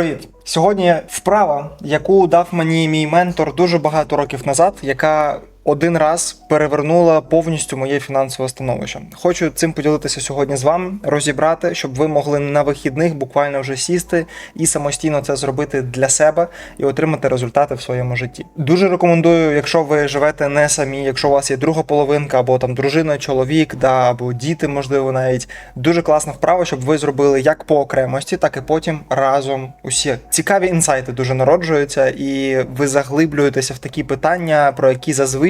Привіт! Сьогодні вправа, яку дав мені мій ментор дуже багато років назад, яка один раз перевернула повністю моє фінансове становище. Хочу цим поділитися сьогодні з вами, розібрати, щоб ви могли на вихідних буквально вже сісти і самостійно це зробити для себе і отримати результати в своєму житті. Дуже рекомендую, якщо ви живете не самі, якщо у вас є друга половинка, або там дружина, чоловік, да, або діти, можливо, навіть дуже класна вправа, щоб ви зробили як по окремості, так і потім разом усі. Цікаві інсайти дуже народжуються, і ви заглиблюєтеся в такі питання, про які зазвичай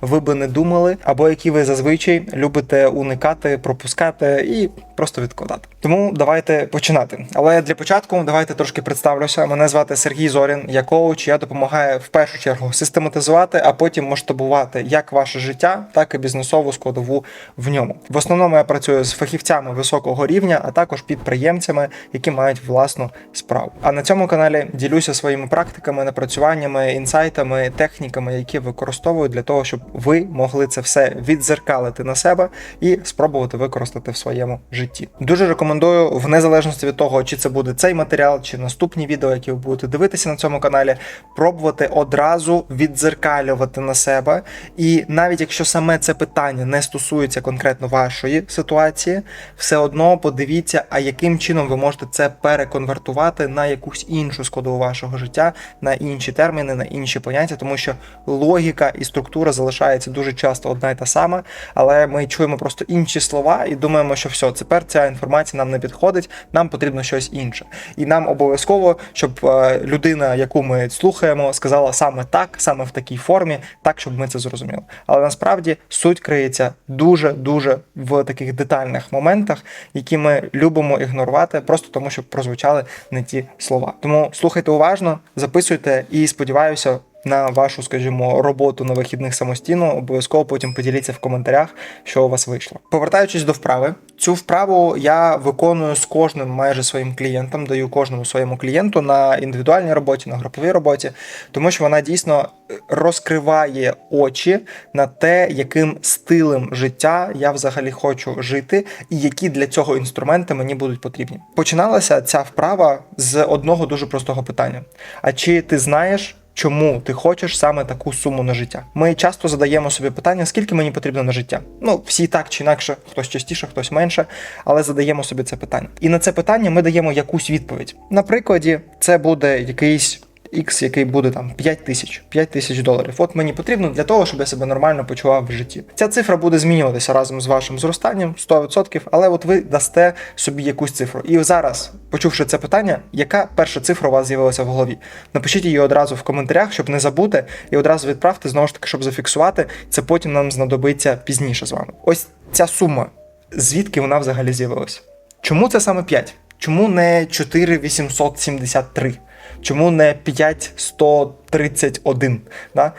ви би не думали, або які ви зазвичай любите уникати, пропускати і просто відкладати. Тому давайте починати. Але для початку давайте трошки представлюся. Мене звати Сергій Зорін, я коуч. Я допомагаю в першу чергу систематизувати, а потім масштабувати як ваше життя, так і бізнесову складову в ньому. В основному я працюю з фахівцями високого рівня, а також підприємцями, які мають власну справу. А на цьому каналі ділюся своїми практиками, напрацюваннями, інсайтами, техніками, які використовую для того, щоб ви могли це все відзеркалити на себе і спробувати використати в своєму житті. Дуже рекомендую, в незалежності від того, чи це буде цей матеріал, чи наступні відео, які ви будете дивитися на цьому каналі, пробувати одразу відзеркалювати на себе. І навіть якщо саме це питання не стосується конкретно вашої ситуації, все одно подивіться, а яким чином ви можете це переконвертувати на якусь іншу складову вашого життя, на інші терміни, на інші поняття, тому що логіка і структура залишається дуже часто одна й та сама, але ми чуємо просто інші слова і думаємо, що все, тепер ця інформація нам не підходить, нам потрібно щось інше. І нам обов'язково, щоб е, людина, яку ми слухаємо, сказала саме так, саме в такій формі, так, щоб ми це зрозуміли. Але насправді суть криється дуже дуже в таких детальних моментах, які ми любимо ігнорувати, просто тому, щоб прозвучали не ті слова. Тому слухайте уважно, записуйте і сподіваюся. На вашу, скажімо, роботу на вихідних самостійно, обов'язково потім поділіться в коментарях, що у вас вийшло. Повертаючись до вправи, цю вправу я виконую з кожним майже своїм клієнтом, даю кожному своєму клієнту на індивідуальній роботі, на груповій роботі, тому що вона дійсно розкриває очі на те, яким стилем життя я взагалі хочу жити, і які для цього інструменти мені будуть потрібні. Починалася ця вправа з одного дуже простого питання: а чи ти знаєш? Чому ти хочеш саме таку суму на життя? Ми часто задаємо собі питання, скільки мені потрібно на життя. Ну, всі так чи інакше, хтось частіше, хтось менше, але задаємо собі це питання. І на це питання ми даємо якусь відповідь. На прикладі, це буде якийсь. X, який буде там 5 тисяч 5 тисяч доларів. От мені потрібно для того, щоб я себе нормально почував в житті. Ця цифра буде змінюватися разом з вашим зростанням 100%, але от ви дасте собі якусь цифру. І зараз, почувши це питання, яка перша цифра у вас з'явилася в голові? Напишіть її одразу в коментарях, щоб не забути, і одразу відправте знову ж таки, щоб зафіксувати. Це потім нам знадобиться пізніше з вами. Ось ця сума, звідки вона взагалі з'явилася? Чому це саме 5? Чому не 4873? Чому не 5131? Да?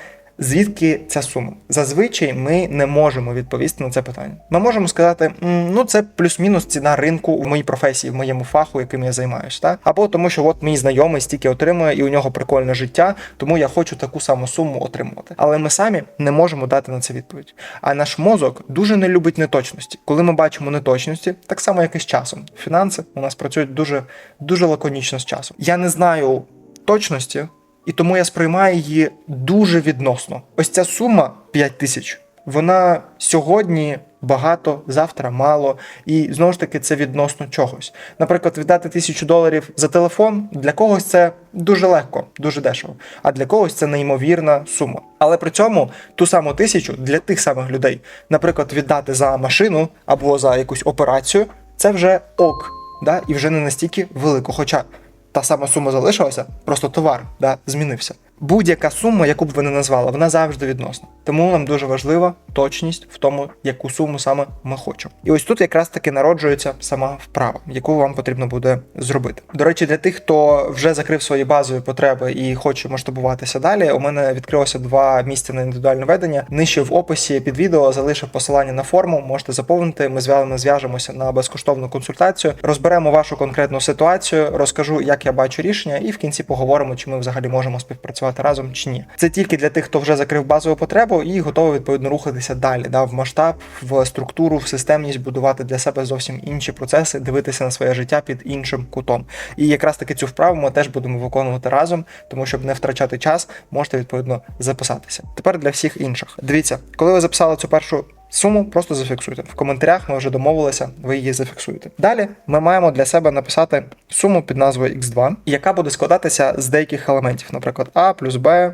Звідки ця сума? Зазвичай ми не можемо відповісти на це питання. Ми можемо сказати, ну це плюс-мінус ціна ринку в моїй професії, в моєму фаху, яким я займаюся. Так? Або тому, що от мій знайомий стільки отримує, і у нього прикольне життя, тому я хочу таку саму суму отримувати. Але ми самі не можемо дати на це відповідь. А наш мозок дуже не любить неточності. Коли ми бачимо неточності, так само як і з часом. Фінанси у нас працюють дуже, дуже лаконічно з часом. Я не знаю точності. І тому я сприймаю її дуже відносно. Ось ця сума 5 тисяч, вона сьогодні багато, завтра мало. І знову ж таки це відносно чогось. Наприклад, віддати тисячу доларів за телефон для когось це дуже легко, дуже дешево. А для когось це неймовірна сума. Але при цьому ту саму тисячу для тих самих людей, наприклад, віддати за машину або за якусь операцію, це вже ок, да? і вже не настільки велико. Хоча та сама сума залишилася, просто товар да, змінився. Будь-яка сума, яку б ви не назвали, вона завжди відносна. Тому нам дуже важлива точність в тому, яку суму саме ми хочемо. І ось тут якраз таки народжується сама вправа, яку вам потрібно буде зробити. До речі, для тих, хто вже закрив свої базові потреби і хоче масштабуватися далі, у мене відкрилося два місця на індивідуальне ведення. Нижче в описі під відео залишив посилання на форму, можете заповнити. Ми з зв'яжемося на безкоштовну консультацію, розберемо вашу конкретну ситуацію, розкажу, як я бачу рішення, і в кінці поговоримо, чи ми взагалі можемо співпрацювати разом чи ні. Це тільки для тих, хто вже закрив базову потребу, і готовий відповідно рухатися далі, да, в масштаб, в структуру, в системність, будувати для себе зовсім інші процеси, дивитися на своє життя під іншим кутом. І якраз таки цю вправу ми теж будемо виконувати разом, тому щоб не втрачати час, можете відповідно записатися. Тепер для всіх інших. Дивіться, коли ви записали цю першу. Суму просто зафіксуйте. В коментарях ми вже домовилися, ви її зафіксуєте. Далі ми маємо для себе написати суму під назвою X2, яка буде складатися з деяких елементів, наприклад, А плюс Б.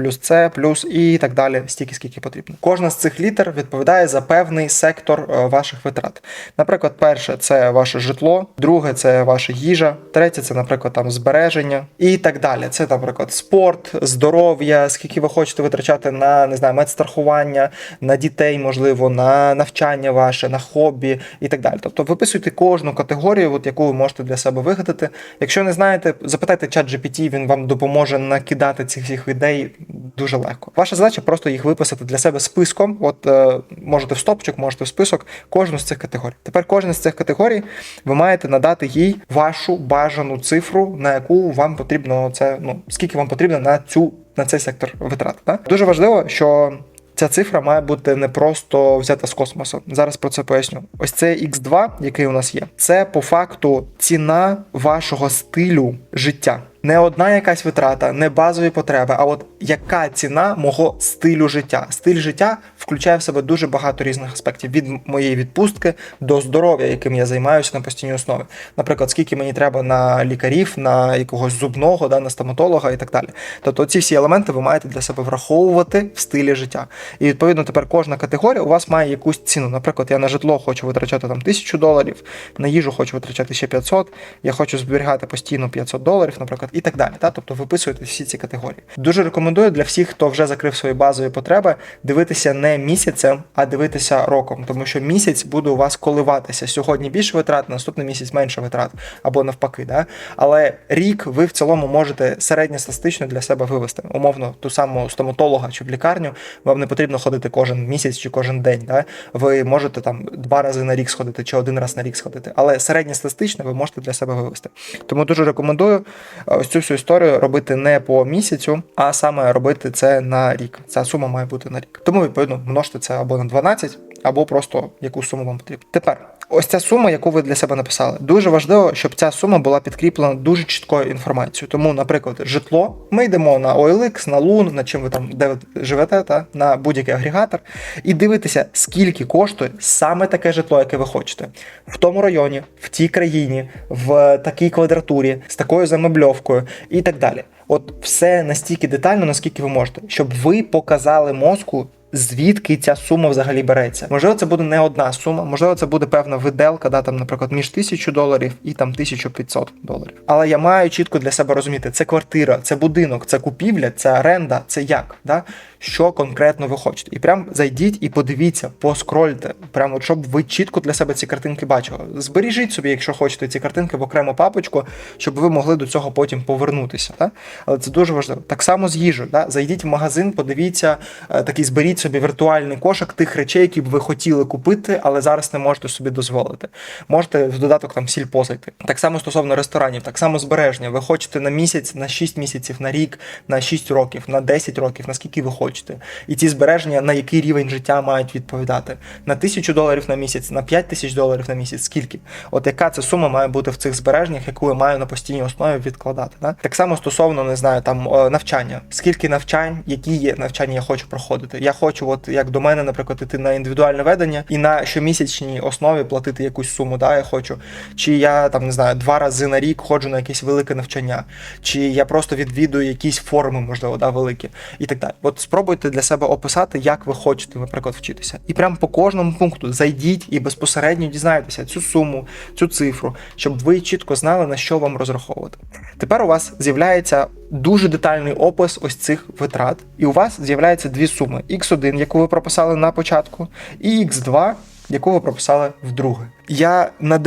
Плюс С, плюс і так далі, стільки скільки потрібно. Кожна з цих літер відповідає за певний сектор е, ваших витрат. Наприклад, перше це ваше житло, друге це ваша їжа, третє це, наприклад, там збереження і так далі. Це, наприклад, спорт, здоров'я, скільки ви хочете витрачати на не знаю, медстрахування, на дітей, можливо, на навчання ваше, на хобі і так далі. Тобто виписуйте кожну категорію, от яку ви можете для себе вигадати. Якщо не знаєте, запитайте чат GPT, він вам допоможе накидати цих всіх ідей дуже легко. Ваша задача просто їх виписати для себе списком. От е, можете в стопчик, можете в список кожну з цих категорій. Тепер кожна з цих категорій ви маєте надати їй вашу бажану цифру, на яку вам потрібно це, ну скільки вам потрібно на цю на цей сектор витрат. Так? Дуже важливо, що. Ця цифра має бути не просто взята з космосу. Зараз про це поясню. Ось це X2, який у нас є, це по факту ціна вашого стилю життя. Не одна якась витрата, не базові потреби, а от яка ціна мого стилю життя. Стиль життя включає в себе дуже багато різних аспектів від моєї відпустки до здоров'я, яким я займаюся на постійній основі. Наприклад, скільки мені треба на лікарів, на якогось зубного, да, на стоматолога і так далі. Тобто ці всі елементи ви маєте для себе враховувати в стилі життя. І відповідно тепер кожна категорія у вас має якусь ціну. Наприклад, я на житло хочу витрачати там тисячу доларів, на їжу хочу витрачати ще 500, я хочу зберігати постійно 500 доларів, наприклад, і так далі. Та? Тобто виписуєте всі ці категорії. Дуже рекомендую для всіх, хто вже закрив свої базові потреби, дивитися не місяцем, а дивитися роком, тому що місяць буде у вас коливатися. Сьогодні більше витрат, наступний місяць менше витрат, або навпаки. Да? Але рік ви в цілому можете середньостатистично для себе вивести. Умовно, ту саму стоматолога чи в лікарню, вам не потрібно ходити кожен місяць чи кожен день. Да? Ви можете там два рази на рік сходити чи один раз на рік сходити. Але середньостатистично ви можете для себе вивести. Тому дуже рекомендую е, ось цю всю історію робити не по місяцю, а саме робити це на рік. Ця сума має бути на рік. Тому відповідно множте це або на 12, або просто яку суму вам потрібно. Тепер. Ось ця сума, яку ви для себе написали, дуже важливо, щоб ця сума була підкріплена дуже чіткою інформацією. Тому, наприклад, житло. Ми йдемо на OLX, на Loon, на чим ви там де ви живете, та на будь-який агрегатор, і дивитися, скільки коштує саме таке житло, яке ви хочете, в тому районі, в тій країні, в такій квадратурі, з такою замебльовкою і так далі. От все настільки детально, наскільки ви можете, щоб ви показали мозку. Звідки ця сума взагалі береться? Можливо, це буде не одна сума, можливо, це буде певна виделка, да, там, наприклад, між 1000 доларів і там 1500 доларів. Але я маю чітко для себе розуміти, це квартира, це будинок, це купівля, це оренда, це як, да? Що конкретно ви хочете. І прям зайдіть і подивіться, поскрольте, прямо щоб ви чітко для себе ці картинки бачили. Збережіть собі, якщо хочете, ці картинки в окрему папочку, щоб ви могли до цього потім повернутися. Да? Але це дуже важливо. Так само з їжею. Да? Зайдіть в магазин, подивіться, е, такий зберіть собі віртуальний кошик тих речей, які б ви хотіли купити, але зараз не можете собі дозволити. Можете в додаток там сільпо зайти. Так само стосовно ресторанів, так само збереження. Ви хочете на місяць, на 6 місяців, на рік, на 6 років, на 10 років, наскільки ви хочете. І ці збереження на який рівень життя мають відповідати. На тисячу доларів на місяць, на 5 тисяч доларів на місяць, скільки? От яка це сума має бути в цих збереженнях, яку я маю на постійній основі відкладати. Да? Так само стосовно не знаю, там е, навчання. Скільки навчань, які є навчання я хочу проходити. Я хочу, от як до мене, наприклад, іти на індивідуальне ведення і на щомісячній основі платити якусь суму, да, я хочу. Чи я там не знаю, два рази на рік ходжу на якесь велике навчання, чи я просто відвідую якісь форми, можливо, да, великі, і так далі. От спробуйте для себе описати, як ви хочете, наприклад, вчитися. І прямо по кожному пункту зайдіть і безпосередньо дізнайтеся цю суму, цю цифру, щоб ви чітко знали, на що вам розраховувати. Тепер у вас з'являється дуже детальний опис ось цих витрат, і у вас з'являються дві суми: X1, яку ви прописали на початку, і X2, яку ви прописали вдруге. Я на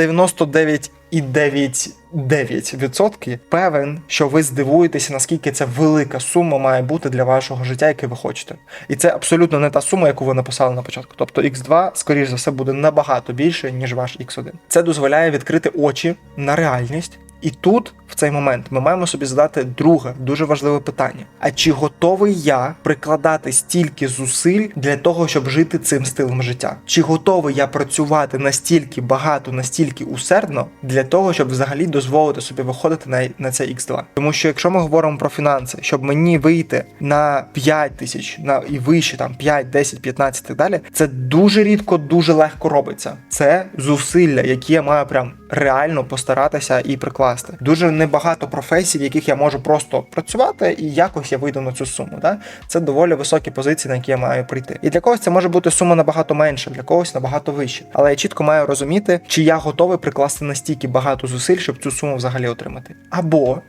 99,9% певен, що ви здивуєтеся, наскільки це велика сума має бути для вашого життя, яке ви хочете. І це абсолютно не та сума, яку ви написали на початку. Тобто X2, скоріш за все, буде набагато більше, ніж ваш X1. Це дозволяє відкрити очі на реальність. І тут в цей момент ми маємо собі задати друге дуже важливе питання: а чи готовий я прикладати стільки зусиль для того, щоб жити цим стилем життя? Чи готовий я працювати настільки багато, настільки усердно для того, щоб взагалі дозволити собі виходити на, на цей X2? Тому що якщо ми говоримо про фінанси, щоб мені вийти на 5 тисяч на і вище, там 5, 10, 15 і так далі, це дуже рідко, дуже легко робиться. Це зусилля, які я маю прям реально постаратися і прикласти. Дуже небагато професій, в яких я можу просто працювати, і якось я вийду на цю суму. Да? Це доволі високі позиції, на які я маю прийти. І для когось це може бути сума набагато менша, для когось набагато вища. Але я чітко маю розуміти, чи я готовий прикласти настільки багато зусиль, щоб цю суму взагалі отримати. Або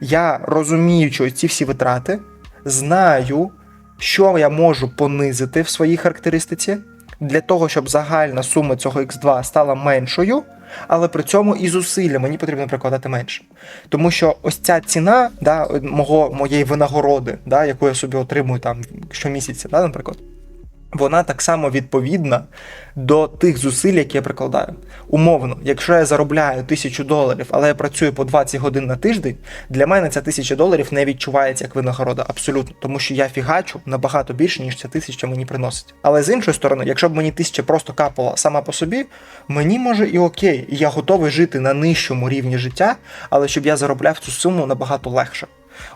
я розуміючи ці всі витрати, знаю, що я можу понизити в своїй характеристиці для того, щоб загальна сума цього X2 стала меншою, але при цьому і зусилля мені потрібно прикладати менше. Тому що ось ця ціна да, мого, моєї винагороди, да, яку я собі отримую там щомісяця, да, наприклад, вона так само відповідна до тих зусиль, які я прикладаю. Умовно, якщо я заробляю тисячу доларів, але я працюю по 20 годин на тиждень, для мене ця тисяча доларів не відчувається як винагорода абсолютно, тому що я фігачу набагато більше, ніж ця тисяча мені приносить. Але з іншої сторони, якщо б мені тисяча просто капала сама по собі, мені може і окей, і я готовий жити на нижчому рівні життя, але щоб я заробляв цю суму набагато легше.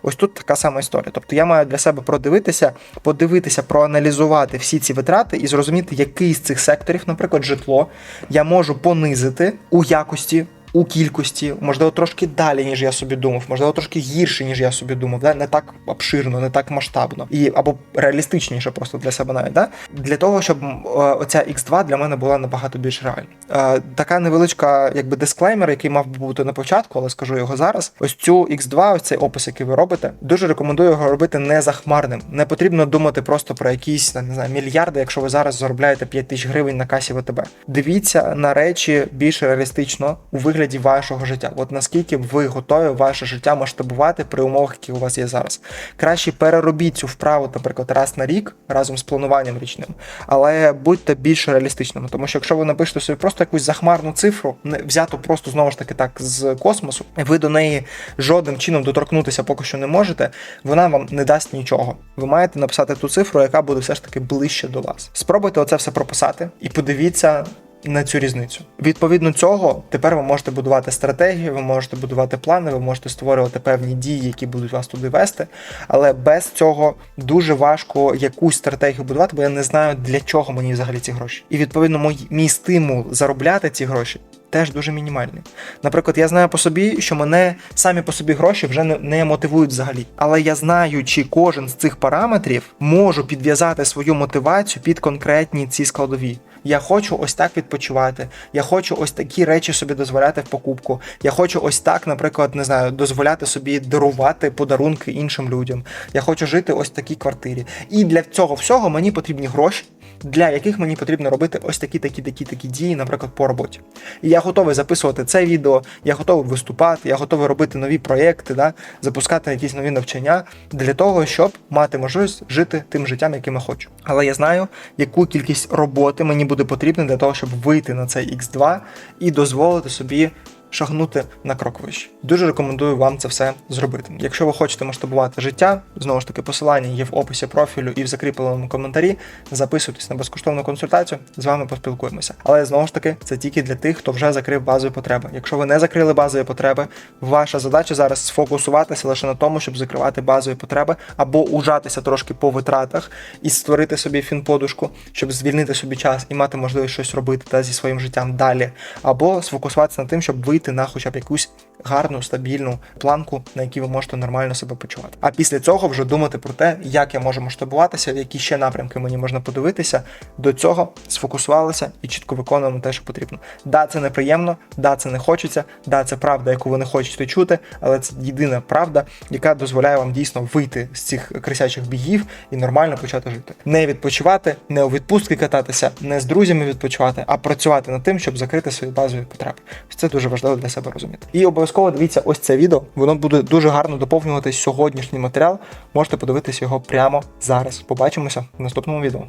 Ось тут така сама історія. Тобто я маю для себе продивитися, подивитися, проаналізувати всі ці витрати і зрозуміти, який з цих секторів, наприклад, житло, я можу понизити у якості. У кількості, можливо, трошки далі, ніж я собі думав, можливо, трошки гірше, ніж я собі думав, да? не так обширно, не так масштабно, і або реалістичніше просто для себе навіть. Да? Для того, щоб е, оця X2 для мене була набагато більш реальна. Е, така невеличка, якби дисклеймер, який мав би бути на початку, але скажу його зараз. Ось цю X2, ось цей опис, який ви робите, дуже рекомендую його робити не захмарним. Не потрібно думати просто про якісь не знаю, мільярди, якщо ви зараз заробляєте 5 тисяч гривень на касі ВТБ. Дивіться на речі більш реалістично у вигляді вашого життя. От наскільки ви готові ваше життя масштабувати при умовах, які у вас є зараз. Краще переробіть цю вправу, наприклад, раз на рік разом з плануванням річним, але будьте більш реалістичними, тому що якщо ви напишете собі просто якусь захмарну цифру, не взяту просто знову ж таки так з космосу, ви до неї жодним чином доторкнутися поки що не можете, вона вам не дасть нічого. Ви маєте написати ту цифру, яка буде все ж таки ближче до вас. Спробуйте оце все прописати і подивіться на цю різницю. Відповідно цього, тепер ви можете будувати стратегію, ви можете будувати плани, ви можете створювати певні дії, які будуть вас туди вести. Але без цього дуже важко якусь стратегію будувати, бо я не знаю для чого мені взагалі ці гроші. І відповідно мій, мій стимул заробляти ці гроші. Теж дуже мінімальний. Наприклад, я знаю по собі, що мене самі по собі гроші вже не, не мотивують взагалі. Але я знаю, чи кожен з цих параметрів можу підв'язати свою мотивацію під конкретні ці складові. Я хочу ось так відпочивати. Я хочу ось такі речі собі дозволяти в покупку. Я хочу ось так, наприклад, не знаю, дозволяти собі дарувати подарунки іншим людям. Я хочу жити ось в такій квартирі. І для цього всього мені потрібні гроші. Для яких мені потрібно робити ось такі, такі, такі, такі дії, наприклад, по роботі. І я готовий записувати це відео, я готовий виступати, я готовий робити нові проєкти, да, запускати якісь нові навчання для того, щоб мати можливість жити тим життям, яким я хочу. Але я знаю, яку кількість роботи мені буде потрібна для того, щоб вийти на цей X2 і дозволити собі шагнути на крок вище. Дуже рекомендую вам це все зробити. Якщо ви хочете масштабувати життя, знову ж таки, посилання є в описі профілю і в закріпленому коментарі. Записуйтесь на безкоштовну консультацію, з вами поспілкуємося. Але знову ж таки, це тільки для тих, хто вже закрив базові потреби. Якщо ви не закрили базові потреби, ваша задача зараз сфокусуватися лише на тому, щоб закривати базові потреби, або ужатися трошки по витратах і створити собі фінподушку, щоб звільнити собі час і мати можливість щось робити та зі своїм життям далі, або сфокусуватися на тим, щоб вийти на хоча б якусь гарну, стабільну планку, на якій ви можете нормально себе почувати. А після цього вже думати про те, як я можу масштабуватися, в які ще напрямки мені можна подивитися. До цього сфокусувалися і чітко виконуємо те, що потрібно. Да, це неприємно, да, це не хочеться, да, це правда, яку ви не хочете чути, але це єдина правда, яка дозволяє вам дійсно вийти з цих крисячих бігів і нормально почати жити. Не відпочивати, не у відпустки кататися, не з друзями відпочивати, а працювати над тим, щоб закрити свої базові потреби. Це дуже важливо для себе розуміти. І обов'язково дивіться ось це відео. Воно буде дуже гарно доповнювати сьогоднішній матеріал. Можете подивитися його прямо зараз. Побачимося в наступному відео.